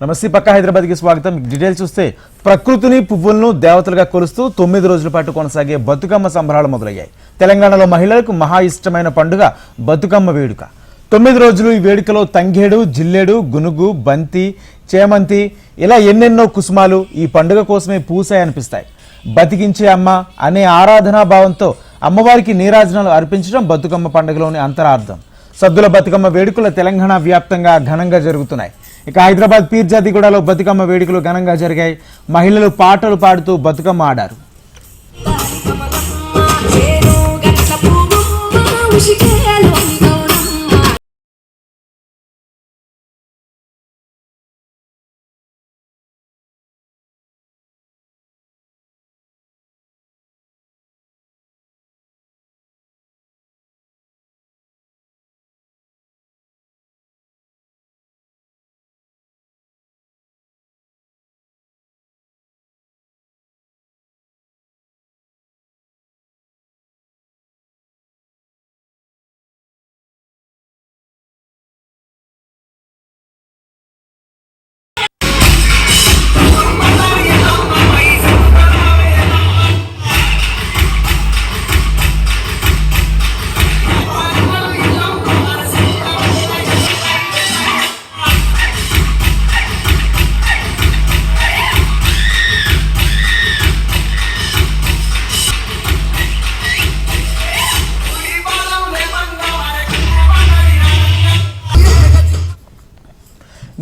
నమస్తే పక్క హైదరాబాద్కి స్వాగతం. డీటెయిల్స్ చూస్తే ప్రకృతిని పువ్వులను దేవతలుగా కొలుస్తూ తొమ్మిది రోజుల పాటు కొనసాగే బతుకమ్మ సంబరాలు మొదలయ్యాయి. తెలంగాణలో మహిళలకు మహా ఇష్టమైన పండుగ బతుకమ్మ వేడుక. తొమ్మిది రోజులు ఈ వేడుకలో తంగేడు జిల్లేడు గునుగు బంతి చేమంతి ఇలా ఎన్నెన్నో కుసుమాలు ఈ పండుగ కోసమే పూసాయనిపిస్తాయి బతికించే అమ్మ అనే ఆరాధనా భావంతో అమ్మవారికి నీరాజనాలు అర్పించడం బతుకమ్మ పండుగలోని అంతరార్థం. సద్దుల బతుకమ్మ వేడుకలు తెలంగాణ వ్యాప్తంగా ఘనంగా జరుగుతున్నాయి. ఇక హైదరాబాద్ పీర్జాదిగూడలో బతుకమ్మ వేడుకలు ఘనంగా జరిగాయి. మహిళలు పాటలు పాడుతూ బతుకమ్మ ఆడారు. చేను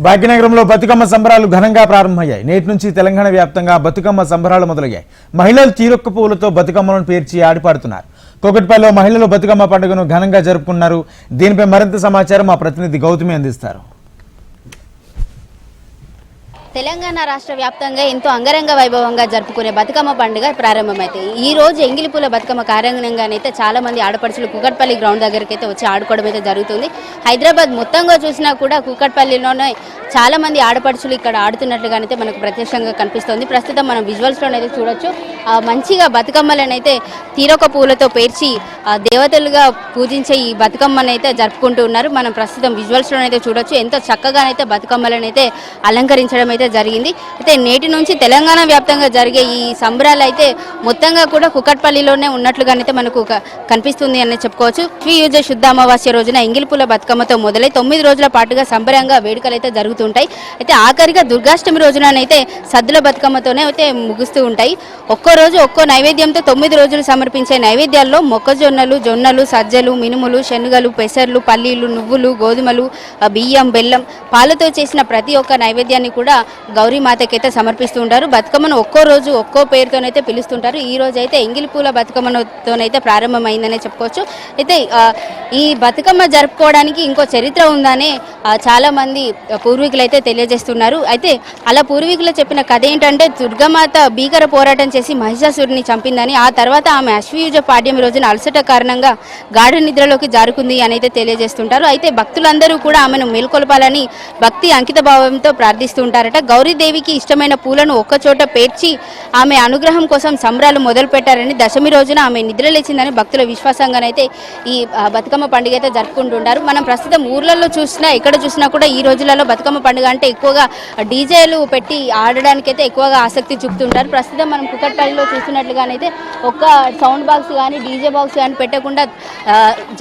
భాగ్యనగరంలో బతుకమ్మ సంబరాలు ఘనంగా ప్రారంభమయ్యాయి. నేటి నుంచి తెలంగాణ వ్యాప్తంగా బతుకమ్మ సంబరాలు మొదలయ్యాయి. మహిళలు తీరొక్క పువ్వులతో బతుకమ్మలను పేర్చి ఆడిపాడుతున్నారు. కోకట్పల్లిలో మహిళలు బతుకమ్మ పండుగను ఘనంగా జరుపుకున్నారు. దీనిపై మరింత సమాచారం మా ప్రతినిధి గౌతమి అందిస్తారు. తెలంగాణ రాష్ట్ర వ్యాప్తంగా ఎంతో అంగరంగ వైభవంగా జరుపుకునే బతుకమ్మ పండుగ ప్రారంభమైతే ఈ రోజు ఎంగిలిపూల బతుకమ్మ కార్యంగానైతే చాలా మంది ఆడపడుచులు కుకట్పల్లి గ్రౌండ్ దగ్గరికి అయితే వచ్చి ఆడుకోవడం అయితే జరుగుతుంది. హైదరాబాద్ మొత్తంగా చూసినా కూడా కుకట్పల్లిలోనే చాలా మంది ఆడపడుచులు ఇక్కడ ఆడుతున్నట్లుగానైతే మనకు ప్రత్యక్షంగా కనిపిస్తుంది. ప్రస్తుతం మనం విజువల్స్లోనైతే చూడొచ్చు. ఆ, మంచిగా బతుకమ్మలనైతే తీరొక పూలతో పేర్చి ఆ, దేవతలుగా పూజించే ఈ బతుకమ్మనైతే జరుపుకుంటూ ఉన్నారు. మనం ప్రస్తుతం విజువల్స్లోనైతే చూడొచ్చు. ఎంతో చక్కగానైతే బతుకమ్మలనైతే అలంకరించడం అయితే జరిగింది. అయితే నేటి నుంచి తెలంగాణ వ్యాప్తంగా జరిగే ఈ సంబరాలు అయితే మొత్తంగా కూడా కుకట్పల్లిలోనే ఉన్నట్లుగానైతే మనకు కనిపిస్తుంది అని చెప్పుకోవచ్చు. శ్రీయుజ శుద్ధ అమావాస్య రోజున ఎంగిలిపూల బతుకమ్మతో మొదలై తొమ్మిది రోజుల పాటుగా సంబరంగా వేడుకలు అయితే జరుగుతుంటాయి. అయితే ఆఖరిగా దుర్గాష్టమి రోజునైతే సద్దుల బతుకమ్మతోనే అయితే ముగుస్తూ ఉంటాయి. ఒక్కో రోజు ఒక్కో నైవేద్యంతో తొమ్మిది రోజులు సమర్పించే నైవేద్యాల్లో మొక్కజొన్నలు జొన్నలు సజ్జలు మినుములు శనగలు పెసర్లు పల్లీలు నువ్వులు గోధుమలు బియ్యం బెల్లం పాలతో చేసిన ప్రతి ఒక్క నైవేద్యాన్ని కూడా గౌరీమాతకైతే సమర్పిస్తూ ఉంటారు. బతుకమ్మను ఒక్కో రోజు ఒక్కో పేరుతోనైతే పిలుస్తుంటారు. ఈ రోజు అయితే ఎంగిలి పూల బతుకమ్మతోనైతే ప్రారంభమైందనే చెప్పుకోవచ్చు. అయితే ఈ బతుకమ్మ జరుపుకోవడానికి ఇంకో చరిత్ర ఉందనే చాలామంది పూర్వీకులు అయితే తెలియజేస్తున్నారు. అయితే అలా పూర్వీకులు చెప్పిన కథ ఏంటంటే దుర్గమాత భీకర పోరాటం చేసి మహిషాసురుని చంపిందని ఆ తర్వాత ఆమె అశ్వయుజ పాడ్యం రోజున అలసట కారణంగా గాఢ నిద్రలోకి జారుకుంది అని అయితే తెలియజేస్తుంటారు. అయితే భక్తులందరూ కూడా ఆమెను మేల్కొల్పాలని భక్తి అంకిత భావంతో ప్రార్థిస్తుంటారట గౌరీదేవికి ఇష్టమైన పూలను ఒక్కచోట పేర్చి ఆమె అనుగ్రహం కోసం సంబరాలు మొదలు పెట్టారని దశమి రోజున ఆమె నిద్రలేచిందని భక్తుల విశ్వాసంగానైతే ఈ బతుకమ్మ పండుగ అయితే జరుపుకుంటుంటారు. మనం ప్రస్తుతం ఊర్లలో చూసినా ఎక్కడ చూసినా కూడా ఈ రోజులలో బతుకమ్మ పండుగ అంటే ఎక్కువగా డీజేలు పెట్టి ఆడడానికి అయితే ఎక్కువగా ఆసక్తి చూపుతుంటారు. ప్రస్తుతం మనం కుక్కట్పల్లిలో చూస్తున్నట్లుగానైతే ఒక్క సౌండ్ బాక్స్ కానీ డీజే బాక్స్ కానీ పెట్టకుండా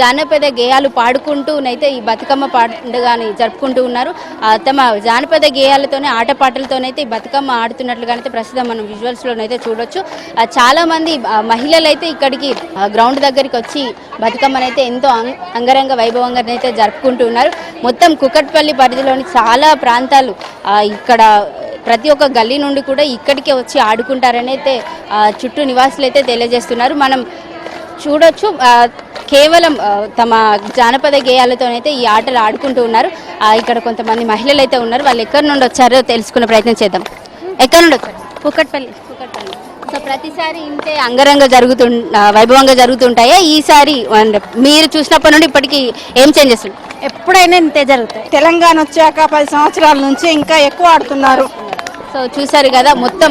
జానపద గేయాలు పాడుకుంటూనైతే ఈ బతుకమ్మ పండుగని జరుపుకుంటూ ఉన్నారు. తమ జానపద గేయాలతోనే ఆట ఆటపాటలతోనైతే ఈ బతుకమ్మ ఆడుతున్నట్లుగానైతే ప్రస్తుతం మనం విజువల్స్లోనైతే చూడొచ్చు. చాలామంది చాలా మంది మహిళలు అయితే ఇక్కడికి గ్రౌండ్ దగ్గరికి వచ్చి బతుకమ్మనైతే ఎంతో అంగ- అంగరంగ వైభవంగా అయితే జరుపుకుంటూ ఉన్నారు. మొత్తం కుకట్పల్లి పరిధిలోని చాలా ప్రాంతాలు ఇక్కడ ప్రతి ఒక్క గల్లీ నుండి కూడా ఇక్కడికే వచ్చి ఆడుకుంటారని అయితే చుట్టూ నివాసులు అయితే తెలియజేస్తున్నారు. మనం చూడొచ్చు. కేవలం తమ జానపద గేయాలతోనైతే ఈ ఆటలు ఆడుకుంటూ ఉన్నారు. ఇక్కడ కొంతమంది మహిళలు అయితే ఉన్నారు. వాళ్ళు ఎక్కడి నుండి వచ్చారో తెలుసుకునే ప్రయత్నం చేద్దాం. ఎక్కడి నుండి వచ్చారు? కుకట్పల్లి. కుకట్పల్లి. సో ప్రతిసారి ఇంతే అంగరంగ జరుగుతు వైభవంగా జరుగుతుంటాయా? ఈసారి మీరు చూసినప్పటి నుండి ఇప్పటికి ఏం చేంజెస్? ఎప్పుడైనా ఇంతే జరుగుతాయి. తెలంగాణ వచ్చాక పది సంవత్సరాల నుంచి ఇంకా ఎక్కువ ఆడుతున్నారు. సో చూసారు కదా మొత్తం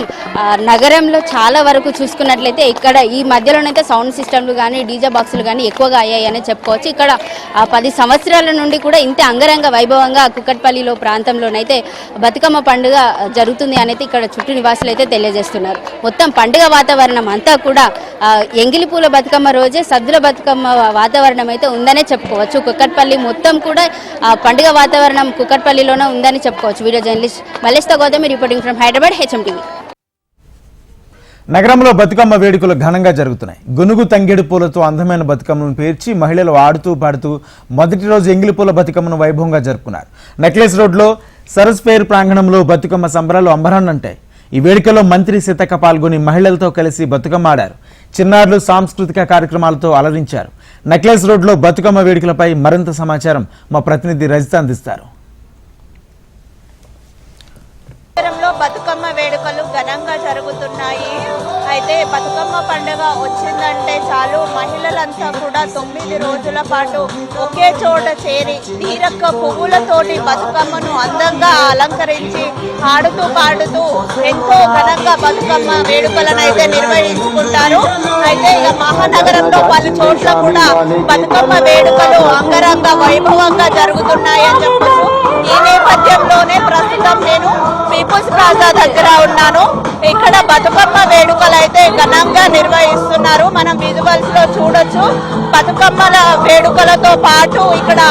నగరంలో చాలా వరకు చూసుకున్నట్లయితే ఇక్కడ ఈ మధ్యలోనైతే సౌండ్ సిస్టమ్లు కానీ డీజే బాక్సులు కానీ ఎక్కువగా అయ్యాయి అని చెప్పుకోవచ్చు. ఇక్కడ పది సంవత్సరాల నుండి కూడా ఇంతే అంగరంగ వైభవంగా కుక్కట్పల్లిలో ప్రాంతంలోనైతే బతుకమ్మ పండుగ జరుగుతుంది అనేది ఇక్కడ చుట్టూ నివాసులు అయితే తెలియజేస్తున్నారు. మొత్తం పండుగ వాతావరణం అంతా కూడా ఎంగిలిపూల ఎంగిలి పూల బతుకమ్మ రోజే సద్దుల బతుకమ్మ వాతావరణం అయితే ఉందనే చెప్పుకోవచ్చు. కుక్కట్పల్లి మొత్తం కూడా పండుగ వాతావరణం కుక్కట్పల్లిలోనే ఉందని చెప్పుకోవచ్చు. Video journalist మలేస్తా Gautami reporting from Hyderabad HM TV నగరంలో బతుకమ్మ వేడుకలు ఘనంగా జరుగుతున్నాయి. గునుగు తంగేడు పూలతో అందమైన బతుకమ్మను పేర్చి మహిళలు ఆడుతూ పాడుతూ మొదటి రోజు ఎంగిలి పూల బతుకమ్మను వైభవంగా జరుపుకున్నారు. నెక్లెస్ రోడ్లో సరస్ పేరు ప్రాంగణంలో బతుకమ్మ సంబరాలు అంబరాన్నంటాయి ఈ వేడుకలో మంత్రి సీతక్క పాల్గొని మహిళలతో కలిసి బతుకమ్మ ఆడారు. చిన్నారులు సాంస్కృతిక కార్యక్రమాలతో అలరించారు. నెక్లెస్ రోడ్లో బతుకమ్మ వేడుకలపై మరింత సమాచారం మా ప్రతినిధి రజిత అందిస్తారు. నగరంలో బతుకమ్మ వేడుకలు ఘనంగా జరుగుతున్నాయి. అయితే బతుకమ్మ పండుగ వచ్చిందంటే చాలు. మహిళలంతా కూడా తొమ్మిది రోజుల పాటు ఒకే చోట చేరి తీరక్క పువ్వులతోటి బతుకమ్మను అందంగా అలంకరించి ఆడుతూ పాడుతూ ఎంతో ఘనంగా బతుకమ్మ వేడుకలను అయితే నిర్వహించుకుంటారు. అయితే ఇక మహానగరంలో పలు చోట్ల కూడా బతుకమ్మ వేడుకలు అంగరంగ వైభవంగా జరుగుతున్నాయని చెప్పారు ఈ నేపథ్యంలోనే ప్రస్తుతం నేను పీపుల్స్ ప్లాజా దగ్గర ఉన్నాను. ఇక్కడ బతుకమ్మ వేడుకలు అయితే ఘనంగా నిర్వహిస్తున్నారు. మనం విజువల్స్లో చూడొచ్చు. బతుకమ్మల వేడుకలతో పాటు ఇక్కడ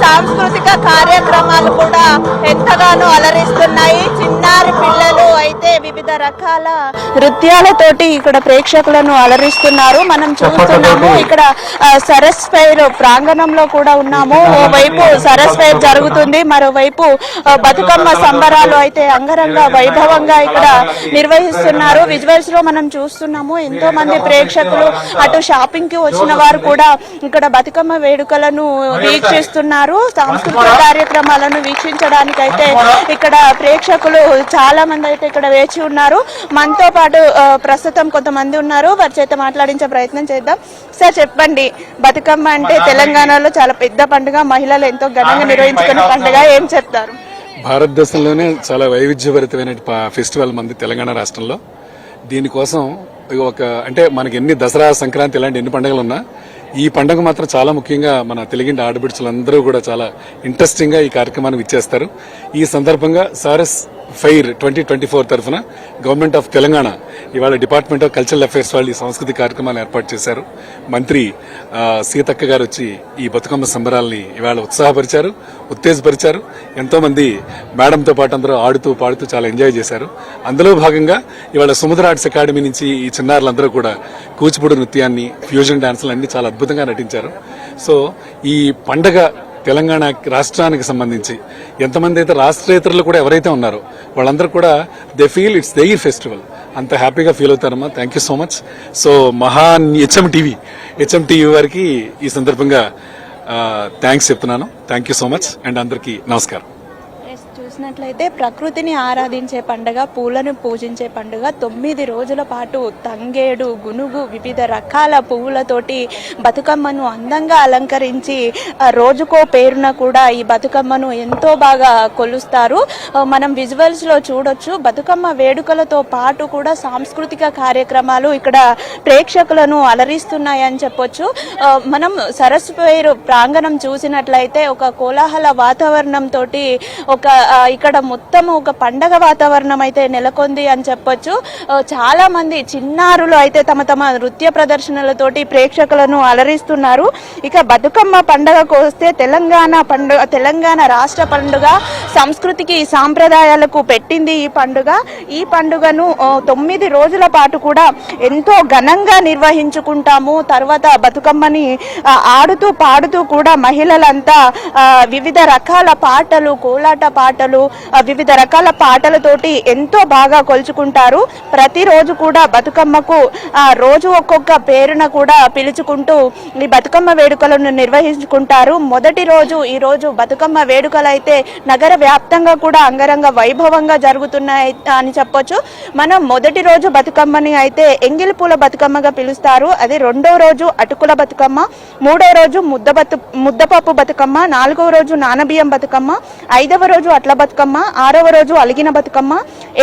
సాంస్కృతిక కార్యక్రమాలు కూడా ఎంతగానో అలరిస్తున్నాయి. చిన్నారి పిల్లలు అయితే వివిధ రకాల నృత్యాలతోటి ఇక్కడ ప్రేక్షకులను అలరిస్తున్నారు. మనం చూస్తున్నాము ఇక్కడ సరస్ ఫైర్ ప్రాంగణంలో కూడా ఉన్నాము. ఓ వైపు సరస్ ఫైర్ జరుగుతుంది. మరోవైపు బతుకమ్మ సంబరాలు అయితే అంగరంగ వైభవంగా ఇక్కడ నిర్వహిస్తున్నారు. విజువల్స్లో మనం చూస్తున్నాము ఎంతో మంది ప్రేక్షకులు అటు షాపింగ్కి వచ్చిన వారు కూడా ఇక్కడ బతుకమ్మ వేడుకలను వీక్షిస్తున్నారు. సాంస్కృతిక కార్యక్రమాలను వీక్షించడానికి అయితే ఇక్కడ ప్రేక్షకులు చాలా మంది అయితే ఇక్కడ వేచి ఉన్నారు. మనతో పాటు ప్రస్తుతం కొంతమంది ఉన్నారు. వారి చేత మాట్లాడించే ప్రయత్నం చేద్దాం. సార్ చెప్పండి. బతుకమ్మ అంటే తెలంగాణలో చాలా పెద్ద పండుగ. మహిళలు ఎంతో ఘనంగా నిర్వహించుకునే పండుగ. ఏం చెప్తారు? భారతదేశంలోనే చాలా వైవిధ్యభరితమైన ఫెస్టివల్ మంది తెలంగాణ రాష్ట్రంలో. దీనికోసం ఒక అంటే మనకి ఎన్ని దసరా సంక్రాంతి ఇలాంటి ఎన్ని పండుగలు ఉన్నా ఈ పండుగ మాత్రం చాలా ముఖ్యంగా మన తెలుగింటి ఆడబిడ్చులందరూ కూడా చాలా ఇంట్రెస్టింగ్గా ఈ కార్యక్రమాన్ని ఇచ్చేస్తారు ఈ సందర్భంగా Saras fair twenty twenty four తరఫున గవర్నమెంట్ ఆఫ్ తెలంగాణ ఇవాళ డిపార్ట్మెంట్ ఆఫ్ కల్చరల్ అఫేర్స్ వాళ్ళు ఈ సాంస్కృతిక కార్యక్రమాలు ఏర్పాటు చేశారు. మంత్రి సీతక్క గారు వచ్చి ఈ బతుకమ్మ సంబరాల్ని ఇవాళ ఉత్సాహపరిచారు ఉత్తేజపరిచారు. ఎంతోమంది మేడంతో పాటు అందరూ ఆడుతూ పాడుతూ చాలా ఎంజాయ్ చేశారు. అందులో భాగంగా ఇవాళ సుముద్ర ఆర్ట్స్ అకాడమీ నుంచి ఈ చిన్నారులందరూ కూడా కూచిపూడి నృత్యాన్ని ఫ్యూజన్ డాన్సులు అన్ని చాలా అద్భుతంగా నటించారు. సో ఈ పండగ తెలంగాణ రాష్ట్రానికి సంబంధించి ఎంతమంది అయితే రాష్ట్రేతరులు కూడా ఎవరైతే ఉన్నారో వాళ్ళందరూ కూడా they feel it's their festival. అంత హ్యాపీగా ఫీల్ అవుతారమ్మా thank you so much so మహాన్ హెచ్ఎం టీవీ హెచ్ఎం టీవీ వారికి ఈ సందర్భంగా థ్యాంక్స్ చెప్తున్నాను. Thank you so much and అందరికీ నమస్కారం. చూసినట్లయితే ప్రకృతిని ఆరాధించే పండుగ పూలను పూజించే పండుగ తొమ్మిది రోజుల పాటు తంగేడు గునుగు వివిధ రకాల పువ్వులతోటి బతుకమ్మను అందంగా అలంకరించి రోజుకో పేరున కూడా ఈ బతుకమ్మను ఎంతో బాగా కొలుస్తారు. మనం విజువల్స్లో చూడొచ్చు బతుకమ్మ వేడుకలతో పాటు కూడా సాంస్కృతిక కార్యక్రమాలు ఇక్కడ ప్రేక్షకులను అలరిస్తున్నాయని చెప్పొచ్చు. మనం సరస్సు పేరు ప్రాంగణం చూసినట్లయితే ఒక కోలాహల వాతావరణం తోటి ఒక ఇక్కడ మొత్తం ఒక పండగ వాతావరణం అయితే నెలకొంది అని చెప్పొచ్చు. చాలా మంది చిన్నారులు అయితే తమ తమ నృత్య ప్రదర్శనలతోటి ప్రేక్షకులను అలరిస్తున్నారు. ఇక బతుకమ్మ పండగకు వస్తే తెలంగాణ పండుగ తెలంగాణ రాష్ట్ర పండుగ సంస్కృతికి సాంప్రదాయాలకు పెట్టింది ఈ పండుగ. ఈ పండుగను తొమ్మిది రోజుల పాటు కూడా ఎంతో ఘనంగా నిర్వహించుకుంటాము. తర్వాత బతుకమ్మని ఆడుతూ పాడుతూ కూడా మహిళలంతా వివిధ రకాల పాటలు కోలాట పాటలు ఆ, వివిధ రకాల పాటలతోటి ఎంతో బాగా కొలుచుకుంటారు. ప్రతిరోజు కూడా బతుకమ్మకు రోజు ఒక్కొక్క పేరున కూడా పిలుచుకుంటూ ఈ బతుకమ్మ వేడుకలను నిర్వహించుకుంటారు. మొదటి రోజు ఈ రోజు బతుకమ్మ వేడుకలు అయితే నగర వ్యాప్తంగా కూడా అంగరంగ వైభవంగా జరుగుతున్నాయి అని చెప్పొచ్చు. మనం మొదటి రోజు బతుకమ్మని అయితే ఎంగిలి పూల బతుకమ్మగా పిలుస్తారు. అది రెండో రోజు అటుకుల బతుకమ్మ మూడో రోజు ముద్ద బతు ముద్దపప్పు బతుకమ్మ నాలుగో రోజు నానబియ్యం బతుకమ్మ ఐదవ రోజు అట్ల బతుకమ్మ బతుకమ్మ ఆరవ రోజు అలిగిన బతుకమ్మ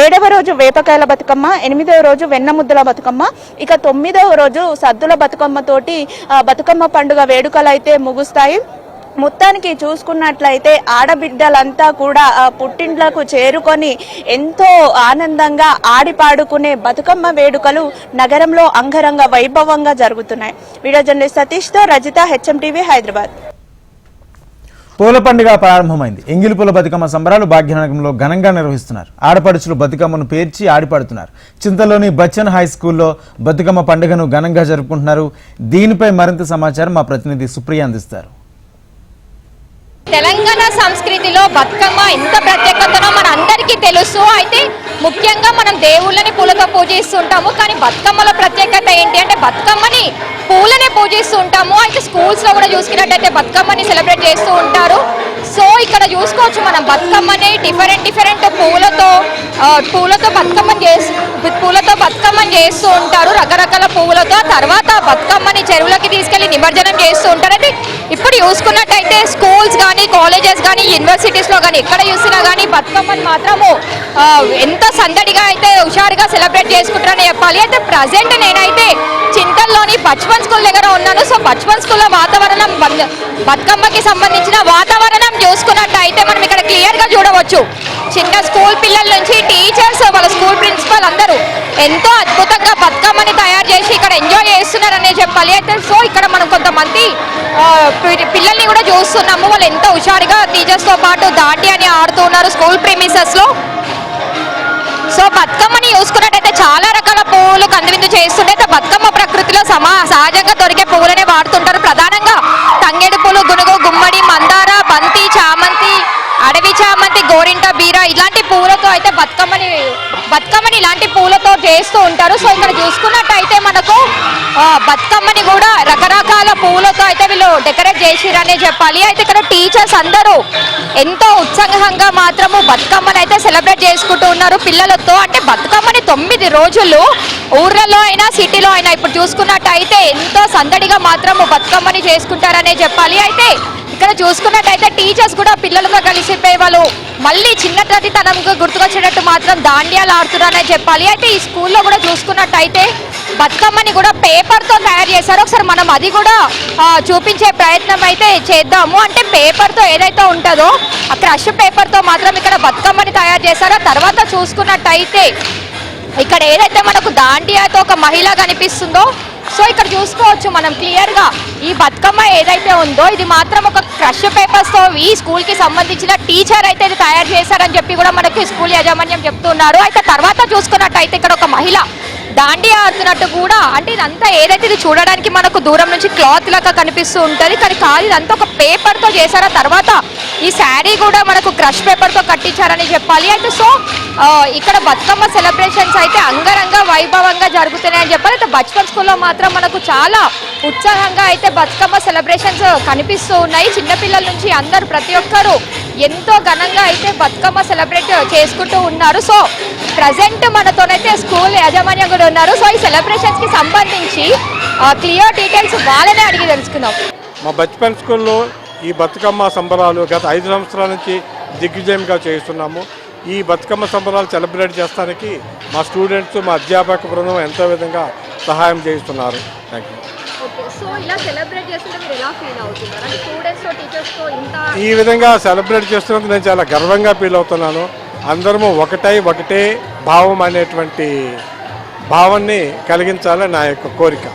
ఏడవ రోజు వేపకాయల బతుకమ్మ ఎనిమిదవ రోజు వెన్నముద్దల బతుకమ్మ ఇక తొమ్మిదవ రోజు సద్దుల బతుకమ్మ తోటి ఆ, బతుకమ్మ పండుగ వేడుకలు అయితే ముగుస్తాయి. మొత్తానికి చూసుకున్నట్లయితే ఆడబిడ్డలంతా కూడా పుట్టింట్లకు చేరుకొని ఎంతో ఆనందంగా ఆడిపాడుకునే బతుకమ్మ వేడుకలు నగరంలో అంగరంగ వైభవంగా జరుగుతున్నాయి. వీడియో జర్నలిస్ట్ సతీష్తో రజిత హెచ్ఎం టీవీ హైదరాబాద్. పూల పండుగ ప్రారంభమైంది. ఎంగిలి పూల బతుకమ్మ సంబరాలు భాగ్యనగరంలో ఘనంగా నిర్వహిస్తున్నారు. ఆడపడుచులు బతుకమ్మను పేర్చి ఆడిపడుతున్నారు. చింతలోని బచ్చన్ హై స్కూల్లో బతుకమ్మ పండుగను ఘనంగా జరుపుకుంటున్నారు. దీనిపై మరింత సమాచారం మా ప్రతినిధి సుప్రియ అందిస్తారు. తెలంగాణ సంస్కృతిలో బతుకమ్మ ఎంత ప్రత్యేకతనో మన అందరికీ తెలుసు. అయితే ముఖ్యంగా మనం దేవుళ్ళని పూలతో పూజిస్తుంటాము కానీ బతుకమ్మలో ప్రత్యేకత ఏంటి అంటే బతుకమ్మని పూలనే పూజిస్తూ ఉంటాము అయితే స్కూల్స్లో కూడా చూసుకున్నట్టయితే బతుకమ్మని సెలబ్రేట్ చేస్తూ ఉంటారు. సో ఇక్కడ చూసుకోవచ్చు మనం బతుకమ్మని డిఫరెంట్ డిఫరెంట్ పూలతో పూలతో బతుకమ్మని చేసి పూలతో బతుకమ్మని చేస్తూ ఉంటారు. రకరకాల పూలతో తర్వాత బతుకమ్మని చెరువులకి తీసుకెళ్ళి నిమజ్జనం చేస్తూ ఉంటారు. అయితే ఇప్పుడు చూసుకున్నట్టయితే స్కూల్స్ కానీ కాలేజెస్ కానీ యూనివర్సిటీస్లో కానీ ఎక్కడ చూసినా కానీ బతుకమ్మని మాత్రము ఎంత సందడిగా అయితే హుషారుగా సెలబ్రేట్ చేసుకుంటారని చెప్పాలి. అయితే ప్రజెంట్ నేనైతే చింతల్లోని బచ్పన్ స్కూల్ దగ్గర ఉన్నాను. సో బచ్పన్ స్కూల్లో వాతావరణం బతుకమ్మకి సంబంధించిన వాతావరణం చూసుకున్నట్టయితే మనం ఇక్కడ క్లియర్గా చూడవచ్చు. చిన్న స్కూల్ పిల్లల నుంచి టీచర్స్ వాళ్ళ స్కూల్ ప్రిన్సిపల్ అందరూ ఎంతో అద్భుతంగా బతుకమ్మని తయారు చేసి ఇక్కడ ఎంజాయ్ చేస్తున్నారనే చెప్పాలి అయితే సో ఇక్కడ మనం కొంతమంది పిల్లల్ని కూడా చూస్తున్నాము. వాళ్ళు ఎంతో హుషారుగా టీచర్స్తో పాటు దాటి అని ఆడుతున్నారు స్కూల్ ప్రిమిసెస్లో. సో బతుకమ్మని చూసుకున్నట్టయితే చాలా రకాల పువ్వులు కందువిందు చేస్తుంటే బతుకమ్మ ప్రకృతిలో సమా సహజంగా దొరికే పువ్వులనే వాడుతుంటారు. ప్రధానంగా తంగేడు పూలు గునుగు గుమ్మడి మందార బంతి చామంతి అడవి చామంతి గోరింట బీర ఇలాంటి పూలతో అయితే బతుకమ్మని బతుకమ్మని ఇలాంటి పూలతో చేస్తూ ఉంటారు. సో ఇక్కడ చూసుకున్నట్టయితే మనకు బతుకమ్మని కూడా రకరకాల పూలతో అయితే వీళ్ళు డెకరేట్ చేసిరనే చెప్పాలి. అయితే ఇక్కడ టీచర్స్ అందరూ ఎంతో ఉత్సాహంగా మాత్రము బతుకమ్మని అయితే సెలబ్రేట్ చేసుకుంటూ ఉన్నారు. పిల్లలతో అంటే బతుకమ్మని తొమ్మిది రోజులు ఊర్లలో అయినా సిటీలో అయినా ఇప్పుడు చూసుకున్నట్టయితే ఎంతో సందడిగా మాత్రము బతుకమ్మని చేసుకుంటారనే చెప్పాలి. అయితే ఇక్కడ చూసుకున్నట్టయితే టీచర్స్ కూడా పిల్లలతో కలిసిపోయి వాళ్ళు మళ్ళీ చిన్నటి తనకు గుర్తుకొచ్చేటట్టు మాత్రం దాండియాలు ఆడుతున్నారనే చెప్పాలి. అయితే ఈ స్కూల్లో కూడా చూసుకున్నట్టయితే బతుకమ్మని కూడా పేపర్తో తయారు చేశారు. ఒకసారి మనం అది కూడా చూపించే ప్రయత్నం అయితే చేద్దాము. అంటే పేపర్తో ఏదైతే ఉంటుందో ఆ క్రష్ పేపర్తో మాత్రం ఇక్కడ బతుకమ్మని తయారు చేశారో. తర్వాత చూసుకున్నట్టయితే ఇక్కడ ఏదైతే మనకు దాండియాతో ఒక మహిళ కనిపిస్తుందో సో ఇక్కడ చూసుకోవచ్చు మనం క్లియర్గా ఈ బతుకమ్మ ఏదైతే ఉందో ఇది మాత్రం ఒక క్రష్ పేపర్స్తో ఈ స్కూల్కి సంబంధించిన టీచర్ అయితే ఇది తయారు చేశారని చెప్పి కూడా మనకి స్కూల్ యాజమాన్యం చెప్తున్నారు. అయితే తర్వాత చూసుకున్నట్టయితే ఇక్కడ ఒక మహిళ దాండి ఆడుతున్నట్టు కూడా అంటే ఇదంతా ఏదైతే ఇది చూడడానికి మనకు దూరం నుంచి క్లాత్ లాగా కనిపిస్తూ ఉంటుంది కానీ కాదు ఇదంతా ఒక పేపర్తో చేశారా. తర్వాత ఈ శారీ కూడా మనకు క్రష్ పేపర్తో కట్టించారని చెప్పాలి. అయితే సో ఇక్కడ బతుకమ్మ సెలబ్రేషన్స్ అయితే అంగరంగ వైభవంగా జరుగుతున్నాయని చెప్పాలి. అయితే బచ్పన్ స్కూల్లో మాత్రం మనకు చాలా ఉత్సాహంగా అయితే బతుకమ్మ సెలబ్రేషన్స్ కనిపిస్తూ ఉన్నాయి. చిన్నపిల్లల నుంచి అందరూ ప్రతి ఒక్కరూ ఎంతో ఘనంగా అయితే బతుకమ్మ సెలబ్రేట్ చేసుకుంటూ ఉన్నారు. సో ప్రజెంట్ మనతోనైతే స్కూల్ యాజమాన్యం కూడా ఉన్నారు. సో ఈ సెలబ్రేషన్స్కి సంబంధించి క్లియర్ డీటెయిల్స్ వాళ్ళనే అడిగి తెలుసుకుందాం. మా బచ్పన్ స్కూల్లో ఈ బతుకమ్మ సంబరాలు గత ఐదు సంవత్సరాల నుంచి దిగ్విజయంగా చేస్తున్నాము ఈ బతుకమ్మ సంబరాలు సెలబ్రేట్ చేస్తానికి మా స్టూడెంట్స్ మా అధ్యాపక బృందం ఎంతో విధంగా సహాయం చేస్తున్నారు థ్యాంక్ యూ ఇలా సెలబ్రేట్ చేస్తుంటే మీరు ఎలా ఫీల్ అవుతున్నారు? అంటే ఇంత ఈ విధంగా సెలబ్రేట్ చేస్తున్నందుకు నేను చాలా గర్వంగా ఫీల్ అవుతున్నాను. అందరము ఒకటై ఒకటే భావం అనేటువంటి భావాన్ని కలిగించాలని నా యొక్క కోరిక.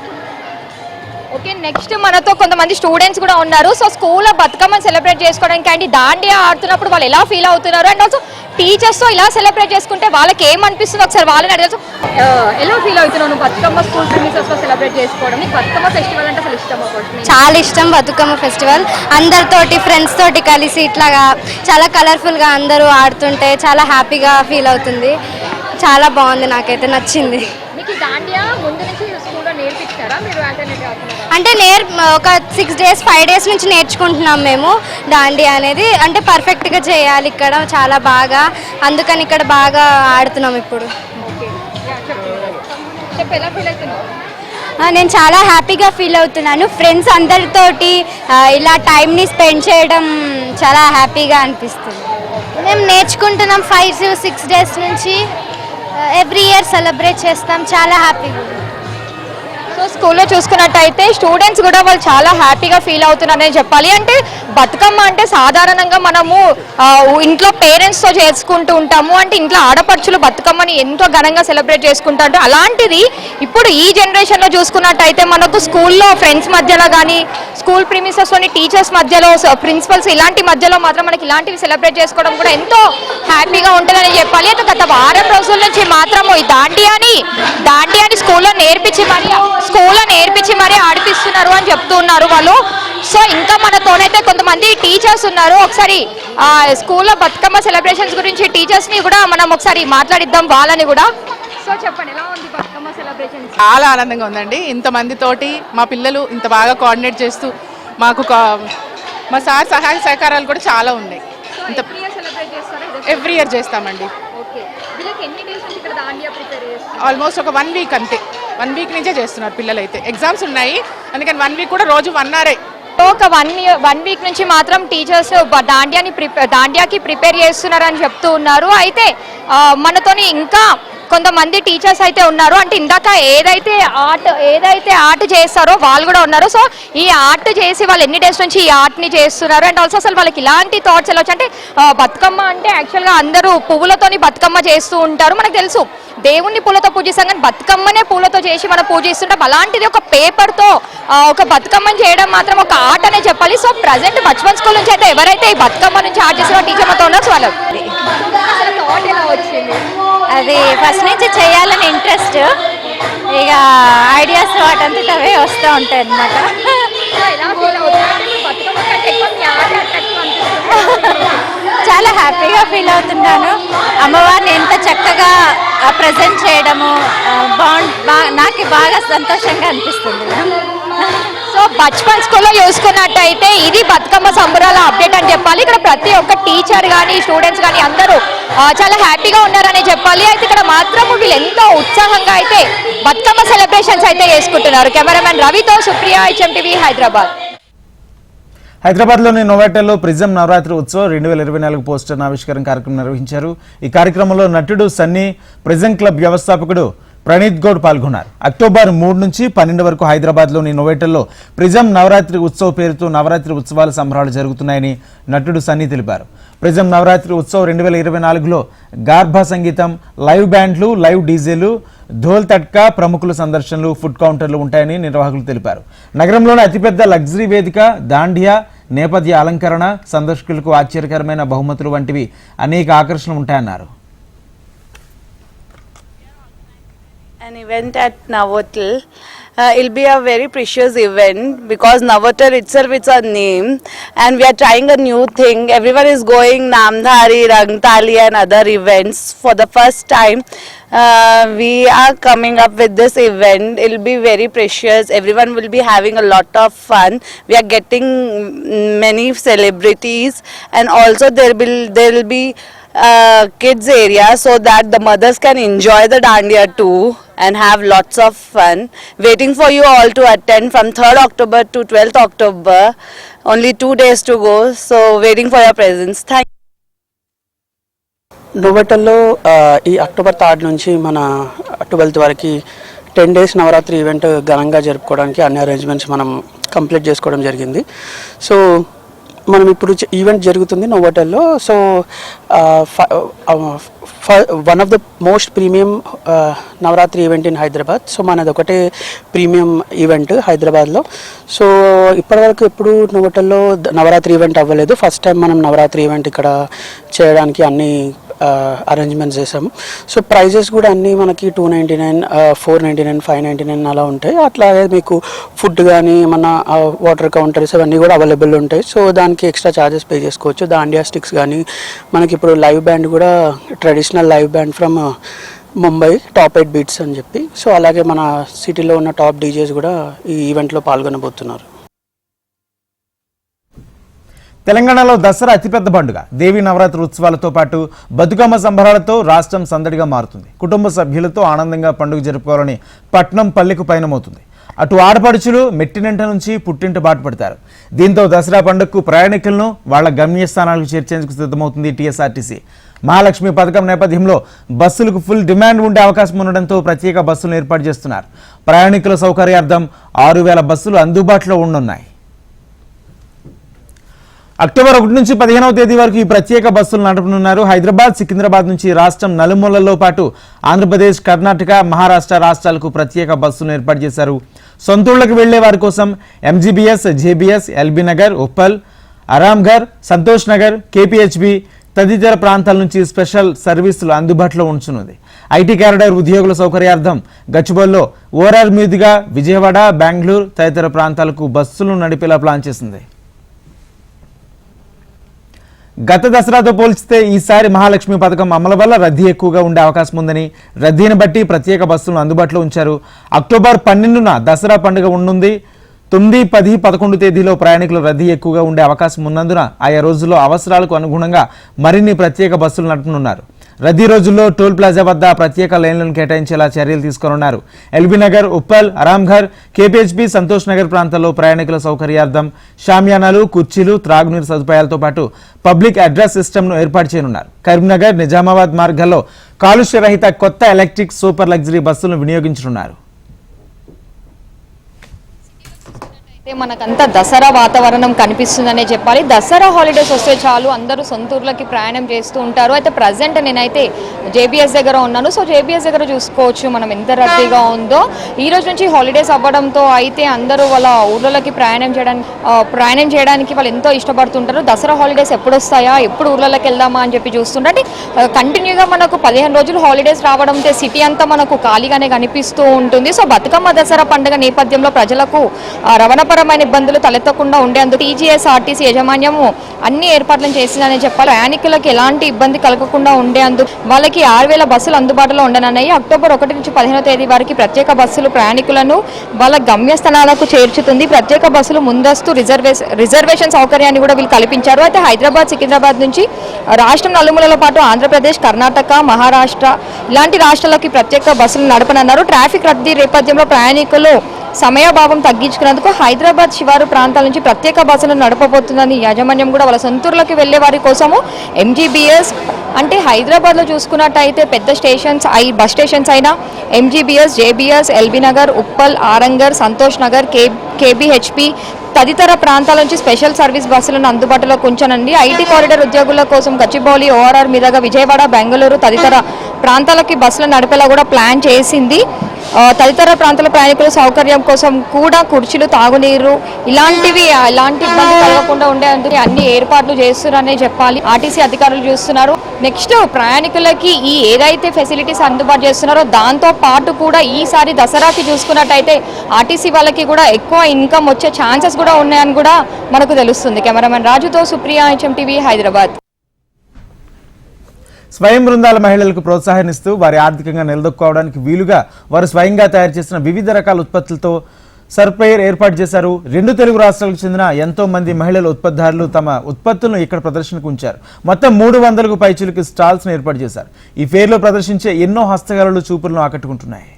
ఓకే నెక్స్ట్ మనతో కొంతమంది స్టూడెంట్స్ కూడా ఉన్నారు. సో స్కూల్లో బతుకమ్మని సెలబ్రేట్ చేసుకోవడానికి అండి దాండియా ఆడుతున్నప్పుడు వాళ్ళు ఎలా ఫీల్ అవుతున్నారు? అండ్ ఆల్సో టీచర్స్తో ఇలా సెలబ్రేట్ చేసుకుంటే వాళ్ళకి ఏమనిపిస్తుంది ఒకసారి వాళ్ళని అడగచ్చు ఎలా ఫీల్ అవుతున్నావు నువ్వు బతుకమ్మ స్కూల్ ప్రిమిసెస్లో సెలబ్రేట్ చేసుకోవడం. బతుకమ్మ ఫెస్టివల్ అంటే అసలు first? చాలా ఇష్టం బతుకమ్మ ఫెస్టివల్ అందరితోటి ఫ్రెండ్స్ తోటి కలిసి ఇట్లాగా చాలా కలర్ఫుల్గా అందరూ ఆడుతుంటే చాలా హ్యాపీగా ఫీల్ అవుతుంది. చాలా బాగుంది నాకైతే నచ్చింది. మీకు దాండియా ముందు నుంచి అంటే నేర్ ఒక సిక్స్ డేస్ ఫైవ్ డేస్ నుంచి నేర్చుకుంటున్నాం మేము దాండి అనేది. అంటే పర్ఫెక్ట్గా చేయాలి ఇక్కడ చాలా బాగా. అందుకని ఇక్కడ బాగా ఆడుతున్నాం ఇప్పుడు. నేను చాలా హ్యాపీగా ఫీల్ అవుతున్నాను. ఫ్రెండ్స్ అందరితోటి ఇలా టైంని స్పెండ్ చేయడం చాలా హ్యాపీగా అనిపిస్తుంది. మేము నేర్చుకుంటున్నాం ఫైవ్ సిక్స్ డేస్ నుంచి. ఎవ్రీ ఇయర్ సెలబ్రేట్ చేస్తాం. చాలా హ్యాపీగా స్కూల్లో చూసుకున్నట్టయితే స్టూడెంట్స్ కూడా వాళ్ళు చాలా హ్యాపీగా ఫీల్ అవుతున్నారని చెప్పాలి. అంటే బతుకమ్మ అంటే సాధారణంగా మనము ఇంట్లో పేరెంట్స్తో చేసుకుంటూ ఉంటాము. అంటే ఇంట్లో ఆడపడుచులు బతుకమ్మని ఎంతో ఘనంగా సెలబ్రేట్ చేసుకుంటారు. అలాంటిది ఇప్పుడు ఈ జనరేషన్లో చూసుకున్నట్టయితే మనకు స్కూల్లో ఫ్రెండ్స్ మధ్యలో కానీ స్కూల్ ప్రిమిసెస్లోని టీచర్స్ మధ్యలో ప్రిన్సిపల్స్ ఇలాంటి మధ్యలో మాత్రం మనకి ఇలాంటివి సెలబ్రేట్ చేసుకోవడం కూడా ఎంతో హ్యాపీగా ఉంటుందని చెప్పాలి. అయితే గత వారం రోజుల నుంచి మాత్రము ఈ దాండియాని దాండియాని స్కూల్లో నేర్పించి మరి స్కూల్లో నేర్పించి మరి ఆడిపిస్తున్నారు అని చెప్తున్నారు వాళ్ళు. సో ఇంకా మనతోనైతే కొంతమంది టీచర్స్ ఉన్నారు. ఒకసారి ఆ, స్కూల్లో బతుకమ్మ సెలబ్రేషన్స్ గురించి టీచర్స్ని కూడా మనం ఒకసారి మాట్లాడిద్దాం వాళ్ళని కూడా. సో చెప్పండి ఎలా ఉంది బతుకమ్మ సెలబ్రేషన్స్? చాలా ఆనందంగా ఉందండి. ఇంతమందితోటి మా పిల్లలు ఇంత బాగా కోఆర్డినేట్ చేస్తూ మాకు కా- మా సార్ సహాయ సహకారాలు కూడా చాలా ఉన్నాయి. ఇంత సెలబ్రేట్ చేస్తారా? ఎవ్రీ ఇయర్ చేస్తామండి. ఓకే. వీళ్ళకి ఎన్ని డేస్ నుంచి ఇక్కడ దాండియా ప్రిపేర్ చేస్తారు ఆల్మోస్ట్ ఒక వన్ వీక్ అంతే. వన్ వీక్ నుంచే చేస్తున్నారు పిల్లలు అయితే ఎగ్జామ్స్ ఉన్నాయి. అందుకని వన్ వీక్ కూడా రోజు వన్ అవరే ఒక వన్ వన్ వీక్ నుంచి మాత్రం టీచర్స్ దాండియాని ప్రిపే దాండియాకి ప్రిపేర్ చేస్తున్నారని చెప్తూ ఉన్నారు. అయితే మనతోని ఇంకా కొంతమంది టీచర్స్ అయితే ఉన్నారు. అంటే ఇందాక ఏదైతే ఆర్ట్ ఏదైతే ఆర్ట్ చేస్తారో వాళ్ళు కూడా ఉన్నారు. సో ఈ ఆర్ట్ చేసి వాళ్ళు ఎన్ని డేస్ నుంచి ఈ ఆర్ట్ని చేస్తున్నారు? అండ్ ఆల్సో అసలు వాళ్ళకి ఇలాంటి థాట్స్ ఎలా వచ్చి అంటే బతుకమ్మ అంటే యాక్చువల్గా అందరూ పువ్వులతోని బతుకమ్మ చేస్తూ ఉంటారు. మనకు తెలుసు దేవుణ్ణి పూలతో పూజిస్తాం కానీ బతుకమ్మనే పూలతో చేసి మనం పూజిస్తుంటాం. అలాంటిది ఒక పేపర్తో ఒక బతుకమ్మని చేయడం మాత్రం ఒక ఆర్ట్ అనే చెప్పాలి. సో ప్రజెంట్ బచ్పన్ స్కూల్ నుంచి అయితే ఎవరైతే ఈ బతుకమ్మ నుంచి ఆర్ట్ చేసిన టీచర్ మాతో ఉన్నారు వాళ్ళు థాట్ ఎలా వచ్చింది? అది ఫస్ట్ నుంచి చేయాలని ఇంట్రెస్ట్ ఇక ఐడియాస్ వాటంతట అవే వస్తూ ఉంటాయి అన్నమాట. చాలా హ్యాపీగా ఫీల్ అవుతున్నాను. అమ్మవారిని ఎంత చక్కగా ప్రజెంట్ చేయడము బాగు బా నాకు బాగా సంతోషంగా అనిపిస్తుంది. సో బచ్పన్ స్కూల్లో చూసుకున్నట్టయితే ఇది బతుకమ్మ సంబరాల అప్డేట్ అని చెప్పాలి. ఇక్కడ ప్రతి ఒక్క టీచర్ కానీ స్టూడెంట్స్ కానీ అందరూ చాలా హ్యాపీగా ఉన్నారని చెప్పాలి. అయితే ఇక్కడ మాత్రం వీళ్ళు ఎంతో ఉత్సాహంగా అయితే బతుకమ్మ సెలబ్రేషన్స్ అయితే చేసుకుంటున్నారు. కెమెరామెన్ రవితో సుప్రియ హెచ్ఎంటీవీ హైదరాబాద్. హైదరాబాద్ హైదరాబాద్లోని నోవాటెల్లో ప్రిజం నవరాత్రి ఉత్సవం రెండు వేల ఇరవై నాలుగు పోస్టర్ ఆవిష్కరణ కార్యక్రమం నిర్వహించారు. ఈ కార్యక్రమంలో నటుడు సన్నీ ప్రిజం క్లబ్ వ్యవస్థాపకుడు ప్రణీత్ గౌడ్ పాల్గొన్నారు. అక్టోబర్ మూడు నుంచి పన్నెండు వరకు హైదరాబాద్లోని నోవేటల్లో ప్రిజం నవరాత్రి ఉత్సవ్ పేరుతో నవరాత్రి ఉత్సవాల సంబరాలు జరుగుతున్నాయని నటుడు సన్నీ తెలిపారు. ప్రిజం నవరాత్రి ఉత్సవ్ రెండు వేల ఇరవై నాలుగులో గార్భ సంగీతం లైవ్ బ్యాండ్లు లైవ్ డీజేలు ధోల్ తట్కా ప్రముఖుల సందర్శనలు ఫుడ్ కౌంటర్లు ఉంటాయని నిర్వాహకులు తెలిపారు. నగరంలోని అతిపెద్ద లగ్జరీ వేదిక దాండియా నేపథ్య అలంకరణ సందర్శకులకు ఆశ్చర్యకరమైన బహుమతులు వంటివి అనేక ఆకర్షణలు ఉంటాయన్నారు. An event at Navotal. Uh, it'll be a very precious event because Navotal itself it's a name and we are trying a new thing. Everyone is going Namdhari, Rangtali and other events for the first time. Uh, we are coming up with this event. It'll be very precious. Everyone will be having a lot of fun. We are getting many celebrities and also there will there will be uh, kids area so that the mothers can enjoy the dandiya too and have lots of fun. Waiting for you all to attend from 3rd October to 12th October. Only two days to go. So waiting for your presence. Thank నోవెటల్లో ఆ, ఈ October third నుంచి మన twelfth వరకు ten days Navratri event ఘనంగా జరుపుకోవడానికి అన్ని arrangements మనం complete చేసుకోవడం జరిగింది సో మనం ఇప్పుడు ఈవెంట్ జరుగుతుంది నోవోటల్లో so one of the most premium Navaratri event in Hyderabad. So మనది ఒకటే ప్రీమియం ఈవెంట్ హైదరాబాద్లో. సో ఇప్పటివరకు ఎప్పుడు నోవోటల్లో నవరాత్రి ఈవెంట్ అవ్వలేదు. ఫస్ట్ టైం మనం నవరాత్రి ఈవెంట్ ఇక్కడ చేయడానికి అన్ని అరేంజ్మెంట్స్ చేసాము సో ప్రైజెస్ కూడా అన్నీ మనకి two ninety nine four ninety nine five ninety nine అలా ఉంటాయి. అట్లాగే మీకు ఫుడ్ కానీ మన వాటర్ కౌంటర్స్ అవన్నీ కూడా అవైలబుల్ ఉంటాయి. సో దానికి ఎక్స్ట్రా ఛార్జెస్ పే చేసుకోవచ్చు. దాండియా స్టిక్స్ కానీ మనకి ఇప్పుడు లైవ్ బ్యాండ్ కూడా traditional live band from Mumbai top eight beats అని చెప్పి. సో అలాగే మన సిటీలో ఉన్న టాప్ డీజేస్ కూడా ఈ ఈవెంట్లో పాల్గొనబోతున్నారు. తెలంగాణలో దసరా అతిపెద్ద పండుగ. దేవి నవరాత్రి ఉత్సవాలతో పాటు బతుకమ్మ సంబరాలతో రాష్ట్రం సందడిగా మారుతుంది. కుటుంబ సభ్యులతో ఆనందంగా పండుగ జరుపుకోవాలని పట్నం పల్లెకు పయనమవుతుంది. అటు ఆడపడుచులు మెట్టినింట నుంచి పుట్టింట బాటుపడతారు దీంతో దసరా పండుగకు ప్రయాణికులను వాళ్ళ గమ్యస్థానాలకు చేర్చేందుకు సిద్ధమవుతుంది టీఎస్ఆర్టీసీ. మహాలక్ష్మి పథకం నేపథ్యంలో బస్సులకు ఫుల్ డిమాండ్ ఉండే అవకాశం ఉండడంతో ప్రత్యేక బస్సులను ఏర్పాటు చేస్తున్నారు. ప్రయాణికుల సౌకర్యార్థం ఆరు వేల బస్సులు అందుబాటులో ఉండనున్నాయి. అక్టోబర్ ఒకటి నుంచి పదిహేనవ తేదీ వరకు ఈ ప్రత్యేక బస్సులు నడపనున్నారు. హైదరాబాద్ సికింద్రాబాద్ నుంచి రాష్ట్రం నలుమూలల్లో పాటు ఆంధ్రప్రదేశ్ కర్ణాటక మహారాష్ట్ర రాష్ట్రాలకు ప్రత్యేక బస్సులను ఏర్పాటు చేశారు. సొంతూళ్ళకు వెళ్ళే వారి కోసం MGBS JBS LB Nagar Uppal Aramghar Santosh Nagar KPHB తదితర ప్రాంతాల నుంచి స్పెషల్ సర్వీసులు అందుబాటులో ఉంచునుంది. ఐటీ క్యారిడర్ ఉద్యోగుల సౌకర్యార్థం గచ్చిబౌల్లో ఓఆర్ఆర్ మీదుగా విజయవాడ బెంగళూరు తదితర ప్రాంతాలకు బస్సులు నడిపేలా ప్లాన్ చేసింది. గత దసరాతో పోల్చితే ఈసారి మహాలక్ష్మి పథకం అమలు వల్ల రద్దీ ఎక్కువగా ఉండే అవకాశం ఉందని రద్దీని బట్టి ప్రత్యేక బస్సులను అందుబాటులో ఉంచారు. అక్టోబర్ పన్నెండున దసరా పండుగ ఉండనుంది తొమ్మిది పది పదకొండు తేదీలో ప్రయాణికుల రద్దీ ఎక్కువగా ఉండే అవకాశం ఉన్నందున ఆయా రోజుల్లో అవసరాలకు అనుగుణంగా మరిన్ని ప్రత్యేక బస్సులు నడపనున్నారు. రద్దీ రోజుల్లో టోల్ ప్లాజా వద్ద ప్రత్యేక లైన్లను కేటాయించేలా చర్యలు తీసుకోనున్నారు. ఎల్బీ నగర్ ఉప్పల్ అరామ్ఘర్ కేపీహెచ్బి సంతోష్ నగర్ ప్రాంతాల్లో ప్రయాణికుల సౌకర్యార్థం షామ్యానాలు కుర్చీలు త్రాగునీరు సదుపాయాలతో పాటు పబ్లిక్ అడ్రస్ సిస్టమ్ను ఏర్పాటు చేయనున్నారు. కరీంనగర్ నిజామాబాద్ మార్గాల్లో కాలుష్య రహిత కొత్త ఎలక్ట్రిక్ సూపర్ లగ్జరీ బస్సులను వినియోగించనున్నారు అయితే మనకంతా దసరా వాతావరణం కనిపిస్తుందనే చెప్పాలి. దసరా హాలిడేస్ వస్తే చాలు అందరూ సొంతూర్లకి ప్రయాణం చేస్తూ ఉంటారు. అయితే ప్రజెంట్ నేనైతే జేబీఎస్ దగ్గర ఉన్నాను. సో జేబీఎస్ దగ్గర చూసుకోవచ్చు మనం ఎంత రద్దీగా ఉందో. ఈ రోజు నుంచి హాలిడేస్ అవ్వడంతో అయితే అందరూ వాళ్ళ ఊర్లలోకి ప్రయాణం చేయడానికి ప్రయాణం చేయడానికి వాళ్ళు ఎంతో ఇష్టపడుతుంటారు. దసరా హాలిడేస్ ఎప్పుడు వస్తాయా ఎప్పుడు ఊర్లలోకి వెళ్దామా అని చెప్పి చూస్తుంటే కంటిన్యూగా మనకు పదిహేను రోజులు హాలిడేస్ రావడంతో సిటీ అంతా మనకు ఖాళీగానే కనిపిస్తూ ఉంటుంది. సో బతుకమ్మ దసరా పండుగ నేపథ్యంలో ప్రజలకు ఆ, రవాణాపరమైన ఇబ్బందులు తలెత్తకుండా ఉండేందుకు టీజీఎస్ ఆర్టీసీ యాజమాన్యము అన్ని ఏర్పాట్లను చేసిందని చెప్పాలి. ప్రయాణికులకు ఎలాంటి ఇబ్బంది కలగకుండా ఉండేందుకు వాళ్ళకి ఆరు వేల బస్సులు అందుబాటులో ఉండనన్నాయి. అక్టోబర్ ఒకటి నుంచి పదిహేనో తేదీ వరకు ప్రత్యేక బస్సులు ప్రయాణికులను వాళ్ళ గమ్యస్థానాలకు చేర్చుతుంది. ప్రత్యేక బస్సులు ముందస్తు రిజర్వేషన్ రిజర్వేషన్ సౌకర్యాన్ని కూడా వీళ్ళు కల్పించారు. అయితే హైదరాబాద్ సికింద్రాబాద్ నుంచి రాష్ట్రం నలుమూలల పాటు ఆంధ్రప్రదేశ్ కర్ణాటక మహారాష్ట్ర ఇలాంటి రాష్ట్రాలకి ప్రత్యేక బస్సులు నడపనన్నారు. ట్రాఫిక్ రద్దీ నేపథ్యంలో ప్రయాణికులు సమయభావం తగ్గించుకునేందుకు హైదరాబాద్ శివారు ప్రాంతాల నుంచి ప్రత్యేక బస్సులు నడపబోతుందని యాజమాన్యం కూడా వాళ్ళ సొంతూరులకు వెళ్ళే వారి కోసము ఎంజీబీఎస్ అంటే హైదరాబాద్లో చూసుకున్నట్టయితే పెద్ద స్టేషన్స్ ఐ బస్ స్టేషన్స్ అయినా MGBS JBS LB Nagar Uppal Aramghar Santosh Nagar K KPHB తదితర ప్రాంతాల నుంచి స్పెషల్ సర్వీస్ బస్సులను అందుబాటులోకి ఉంచనండి. ఐటీ కారిడార్ ఉద్యోగుల కోసం గచ్చిబౌలి ఓఆర్ఆర్ మీదుగా విజయవాడ బెంగళూరు తదితర ప్రాంతాలకి బస్సులు నడిపేలా కూడా ప్లాన్ చేసింది. తదితర ప్రాంతాల ప్రయాణికుల సౌకర్యం కోసం కూడా కుర్చీలు తాగునీరు ఇలాంటివి ఎలాంటి ఇబ్బంది కలగకుండా ఉండేందుకు అన్ని ఏర్పాట్లు చేస్తున్నారనే చెప్పాలి. ఆర్టీసీ అధికారులు చూస్తున్నారు. నెక్స్ట్ ప్రయాణికులకి ఈ ఏదైతే ఫెసిలిటీస్ అందుబాటు చేస్తున్నారో దాంతో పాటు కూడా ఈసారి దసరాకి చూసుకున్నట్టయితే ఆర్టీసీ వాళ్ళకి కూడా ఎక్కువ ఇన్కమ్ వచ్చే ఛాన్సెస్ కూడా ఉన్నాయని కూడా మనకు తెలుస్తుంది. కెమెరామెన్ రాజుతో సుప్రియా హెచ్ఎం టీవీ హైదరాబాద్. స్వయం బృందాల మహిళలకు ప్రోత్సాహనిస్తూ వారి ఆర్థికంగా నిలదొక్కుకోవడానికి వీలుగా వారు స్వయంగా తయారు చేసిన వివిధ రకాల ఉత్పత్తులతో సర్ప్రైర్ ఏర్పాటు చేశారు. రెండు తెలుగు రాష్ట్రాలకు చెందిన ఎంతో మంది మహిళల ఉత్పత్తిదారులు తమ ఉత్పత్తులను ఇక్కడ ప్రదర్శనకు ఉంచారు. మొత్తం మూడు వందలకు పైచులకు స్టాల్స్ను ఏర్పాటు చేశారు. ఈ ఫేర్లో ప్రదర్శించే ఎన్నో హస్తకళలు చూపులను ఆకట్టుకుంటున్నాయి.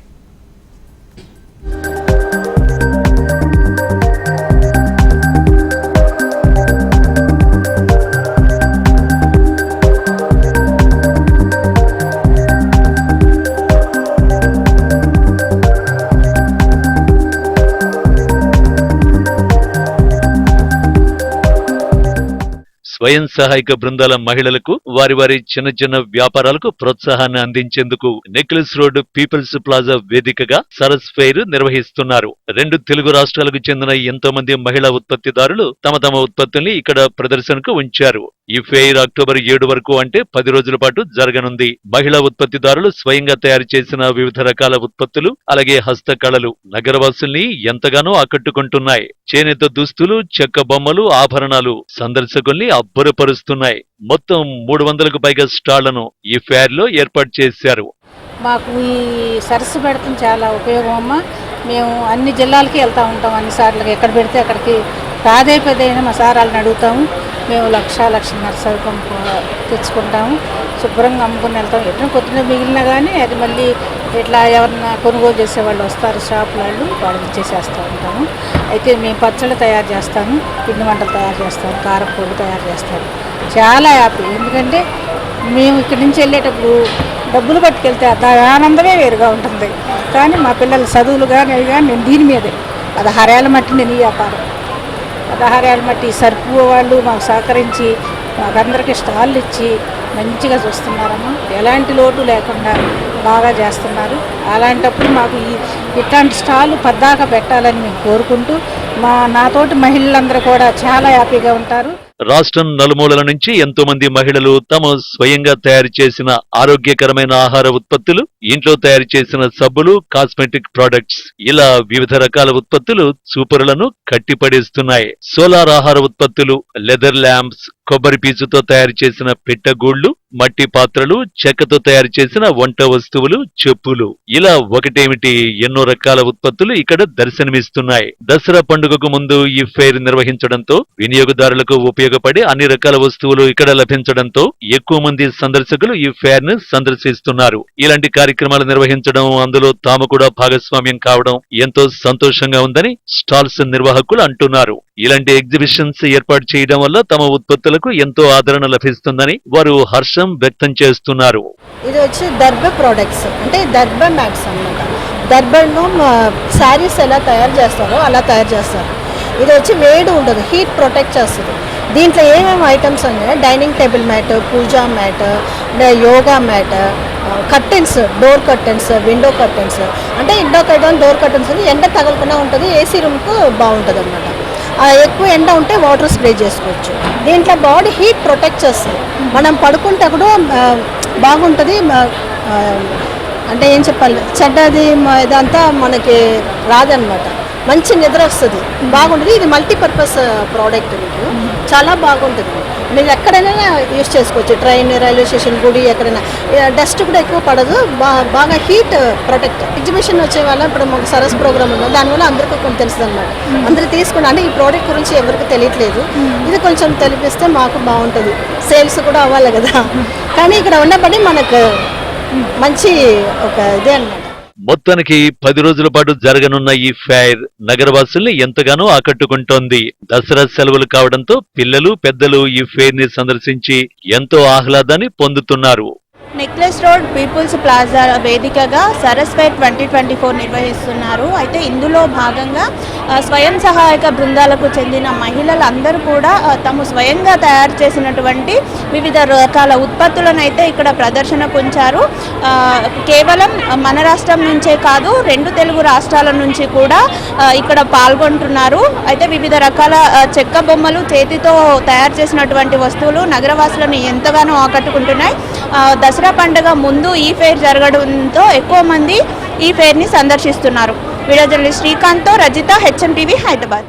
స్వయం సహాయక బృందాల మహిళలకు వారి వారి చిన్న చిన్న వ్యాపారాలకు ప్రోత్సాహాన్ని అందించేందుకు నెక్లెస్ రోడ్ పీపుల్స్ ప్లాజా వేదికగా సరస్ ఫెయిర్ నిర్వహిస్తున్నారు. రెండు తెలుగు రాష్ట్రాలకు చెందిన ఎంతో మంది మహిళా ఉత్పత్తిదారులు తమ తమ ఉత్పత్తుల్ని ఇక్కడ ప్రదర్శనకు ఉంచారు. ఈ ఫెయిర్ అక్టోబర్ ఏడు వరకు అంటే పది రోజుల పాటు జరగనుంది. మహిళా ఉత్పత్తిదారులు స్వయంగా తయారు చేసిన వివిధ రకాల ఉత్పత్తులు అలాగే హస్తకళలు నగరవాసుల్ని ఎంతగానో ఆకట్టుకుంటున్నాయి. చేనేత దుస్తులు చెక్క బొమ్మలు ఆభరణాలు సందర్శకుల్ని అబ్బురపరుస్తున్నాయి మొత్తం మూడు వందలకు పైగా స్టాళ్ళను ఈ ఫేర్లో ఏర్పాటు చేశారు. మాకు ఈ సరస్సు పెడతాం చాలా ఉపయోగం అమ్మ. మేము అన్ని జిల్లాలకి వెళ్తూ ఉంటాం అన్ని సార్లు ఎక్కడ పెడితే అక్కడికి. పాదే పెద్దయినా మా సార్ వాళ్ళని అడుగుతాము. మేము లక్ష లక్షన్నర సరుకు తెచ్చుకుంటాము. శుభ్రంగా అమ్ముకుని వెళ్తాం ఎట్లా కొద్దిగా మిగిలినా కానీ అది మళ్ళీ ఇట్లా ఎవరన్నా కొనుగోలు చేసే వాళ్ళు వస్తారు షాప్ వాళ్ళు వాళ్ళకి ఇచ్చేసేస్తూ ఉంటాము. అయితే మేము పచ్చళ్ళు తయారు చేస్తాము పిండి వంటలు తయారు చేస్తాము కారపొడి తయారు చేస్తాము. చాలా హ్యాపీ. ఎందుకంటే మేము ఇక్కడి నుంచి వెళ్ళేటప్పుడు డబ్బులు పట్టుకెళ్తే దాని ఆనందమే వేరుగా ఉంటుంది. కానీ మా పిల్లల చదువులు కానీ అవి కానీ నేను దీని మీదే. పదహారేళ్ళ మట్టి నేను ఈ వ్యాపారం. పదహారేళ్ళ మట్టి సరుకు వాళ్ళు మాకు సహకరించి మాకందరికీ స్టాళ్ళు ఇచ్చి మంచిగా చూస్తున్నారమ్మా. ఎలాంటి లోటు లేకుండా బాగా చేస్తున్నారు. అలాంటప్పుడు మాకు ఈ ఇట్లాంటి స్టాళ్ళు పద్దాక పెట్టాలని మేము కోరుకుంటూ మా నాతోటి మహిళలందరూ కూడా చాలా హ్యాపీగా ఉంటారు. రాష్ట్రం నలుమూలల నుంచి ఎంతో మంది మహిళలు తమ స్వయంగా తయారు చేసిన ఆరోగ్యకరమైన ఆహార ఉత్పత్తులు ఇంట్లో తయారు చేసిన సబ్బులు కాస్మెటిక్ ప్రొడక్ట్స్ ఇలా వివిధ రకాల ఉత్పత్తులు చూపరులను కట్టిపడేస్తున్నాయి. సోలార్ ఆహార ఉత్పత్తులు లెదర్ ల్యాంప్స్ కొబ్బరి పీచుతో తయారు చేసిన పిట్టగూళ్ళు మట్టి పాత్రలు చెక్కతో తయారు చేసిన వంట వస్తువులు చెప్పులు. ఇలా ఒకటేమిటి? ఎన్నో రకాల ఉత్పత్తులు ఇక్కడ దర్శనమిస్తున్నాయి. దసరా పండుగకు ముందు ఈ ఫెయిర్ నిర్వహించడంతో వినియోగదారులకు ఉపయోగపడే అన్ని రకాల వస్తువులు ఇక్కడ లభించడంతో ఎక్కువ మంది సందర్శకులు ఈ ఫెయిర్ను సందర్శిస్తున్నారు. ఇలాంటి కార్యక్రమాలు నిర్వహించడం అందులో తాము కూడా భాగస్వామ్యం కావడం ఎంతో సంతోషంగా ఉందని స్టాల్స్ నిర్వాహకులు అంటున్నారు. ఇలాంటి ఎగ్జిబిషన్స్ ఏర్పాటు చేయడం వల్ల తమ ఉత్పత్తులకు ఎంతో ఆదరణ లభిస్తుందని వారు హర్షం వ్యక్తం చేస్తున్నారు. ఇది వచ్చి దర్బ ప్రోడక్ట్స్ అంటే దర్బ మ్యాట్స్ అన్నమాట. దర్బను శారీస్ ఎలా తయారు చేస్తారో అలా తయారు చేస్తారు. ఇది వచ్చి వేడి ఉండదు హీట్ ప్రొటెక్ట్ చేస్తుంది. దీంట్లో ఏమేమి ఐటమ్స్ ఉన్నాయి? Dining table mat puja mat yoga mat curtains door curtains window curtains అంటే ఇండో కర్టెన్ డోర్ కర్టెన్స్ ఎండ తగలకుండా ఉంటుంది ఏసీ రూమ్కు బాగుంటుంది అనమాట ఎక్కువ ఎండ ఉంటే వాటర్ స్ప్రే చేసుకోవచ్చు. దీంట్లో బాడీ హీట్ ప్రొటెక్ట్ చేస్తుంది. మనం పడుకుంటే కూడా బాగుంటుంది అంటే ఏం చెప్పాలి చెడ్డది ఇదంతా మనకి రాదనమాట. మంచి నిద్ర వస్తుంది బాగుంటుంది. ఇది మల్టీపర్పస్ ప్రోడక్ట్ మీకు. చాలా బాగుంటుంది. మీరు ఎక్కడైనా యూస్ చేసుకోవచ్చు. ట్రైన్ రైల్వే స్టేషన్ గుడి ఎక్కడైనా. డస్ట్ కూడా ఎక్కువ పడదు. బా బాగా హీట్ ప్రొటెక్ట్ ఎగ్జిబిషన్ వచ్చే వల్ల ఇప్పుడు మాకు సరస్ ప్రోగ్రామ్ ఉంది. దానివల్ల అందరికీ కొంచెం తెలుస్తుంది అనమాట అందరూ తీసుకుని అంటే ఈ ప్రోడక్ట్ గురించి ఎవరికి తెలియట్లేదు. ఇది కొంచెం తెలిపిస్తే మాకు బాగుంటుంది. సేల్స్ కూడా అవ్వాలి కదా. కానీ ఇక్కడ ఉన్నప్పటి మనకు మంచి ఒక ఇదే అన్నమాట. మొత్తానికి పది రోజుల పాటు జరగనున్న ఈ ఫైర్ నగరవాసుల్ని ఎంతగానో ఆకట్టుకుంటోంది. దసరా సెలవులు కావడంతో పిల్లలు పెద్దలు ఈ ఫెయిర్ని సందర్శించి ఎంతో ఆహ్లాదాన్ని పొందుతున్నారు. నెక్లెస్ రోడ్ పీపుల్స్ ప్లాజా వేదికగా Saras fair twenty twenty four నిర్వహిస్తున్నారు. అయితే ఇందులో భాగంగా స్వయం సహాయక బృందాలకు చెందిన మహిళలందరూ కూడా తాము స్వయంగా తయారు చేసినటువంటి వివిధ రకాల ఉత్పత్తులను అయితే ఇక్కడ ప్రదర్శనకు ఉంచారు కేవలం మన రాష్ట్రం నుంచే కాదు రెండు తెలుగు రాష్ట్రాల నుంచి కూడా ఇక్కడ పాల్గొంటున్నారు. అయితే వివిధ రకాల చెక్క బొమ్మలు చేతితో తయారు చేసినటువంటి వస్తువులు నగరవాసులను ఎంతగానో ఆకట్టుకుంటున్నాయి. ఆ, దసరా పండుగ ముందు ఈ ఫెయిర్ జరగడంతో ఎక్కువ మంది ఈ ఫెయిర్ని సందర్శిస్తున్నారు. వీడియో జర్నలిస్ట్ శ్రీకాంత్తో రజిత హెచ్ఎం టీవీ హైదరాబాద్.